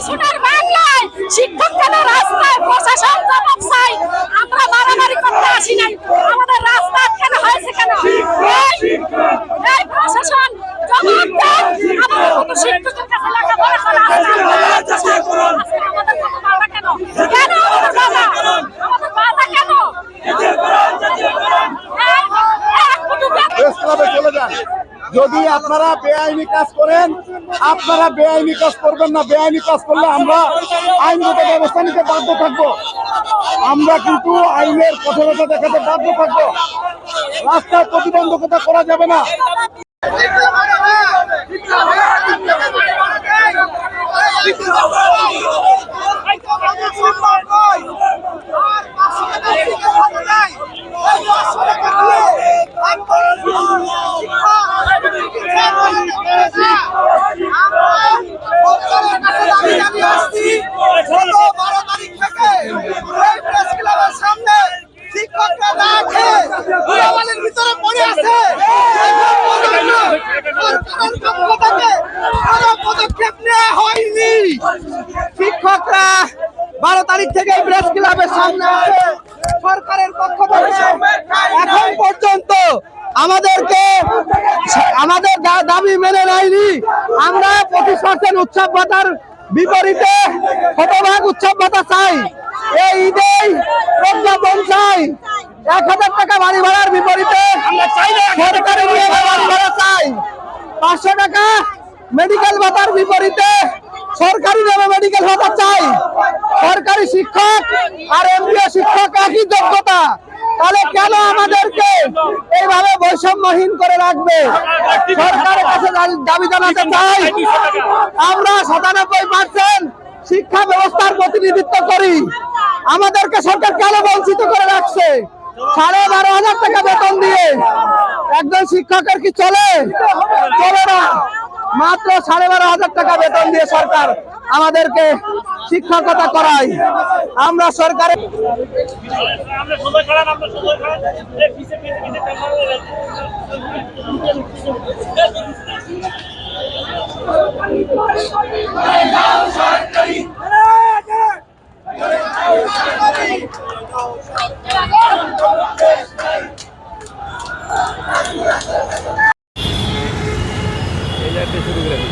সোনার বাংলায় শিক্ষক রাস্তায় প্রশাসন জবাব চাই আমরা মারামারি করতে আসি নাই। আমাদের রাস্তা কেন হয়েছে কেন? এই- প্রশাসন জবাব দেন। আমাদের মতো শিক্ষকের কাছে লেখাপড়া করা আমাদের মতো বাধা কেন? কেন আমাদের বাধা আমাদের বাধা কেন? এই- এক কুটুম্বে প্রেস ক্লাবে চলে যান। যদি আপনারা বেআইনি কাজ করেন, আপনারা বেআইনি কাজ করবেন না। বেআইনি কাজ করলে আমরা আইনগত ব্যবস্থা নিতে বাধ্য থাকব। আমরা কিন্তু আইনের কঠোরতা দেখাতে বাধ্য থাকব। রাস্তায় প্রতিবন্ধকতা করা যাবে না। শিক্ষকরা খেয়ে গুড়াবালির ভিতরে পড়ে পদক্ষেপ নেওয়া হয়নি শিক্ষকরা বারো তারিখ থেকে প্রেস ক্লাবের সামনে আছে। সরকারের পক্ষ থেকে এখন পর্যন্ত আমাদেরকে আমাদের দাবি মেনে নেয়নি। আমরা পঁচিশ পার্সেন্ট উৎসব ভাতার বিপরীতে শতভাগ উৎসব ভাতা চাই। এই ঈদেই প্রজ্ঞাপন চাই এক হাজার টাকা বাড়ি ভাড়ার বিপরীতে সরকারি বাড়ি ভাড়া চাই। পাঁচশো টাকা মেডিকেল ভাতার বিপরীতে সরকারি নামে মেডিকেল ভাতা চাই। সরকারি শিক্ষক আর এমপিও শিক্ষক একই যোগ্যতা। তাহলে কেন আমাদেরকে এইভাবে বৈষম্যহীন করে রাখবে? সরকারের কাছে দাবি জানাতে চাই। আমরা সাতানব্বই পার্সেন্ট শিক্ষা ব্যবস্থার প্রতিনিধিত্ব করি। আমাদেরকে সরকার কেন বঞ্চিত করে রাখছে? সাড়ে বারো হাজার টাকা বেতন দিয়ে একজন শিক্ষকের কি চলে? চলে না। মাত্র সাড়ে বারো হাজার টাকা বেতন দিয়ে সরকার আমাদেরকে শিক্ষকতা করায় আমরা সরকারের শুরু করে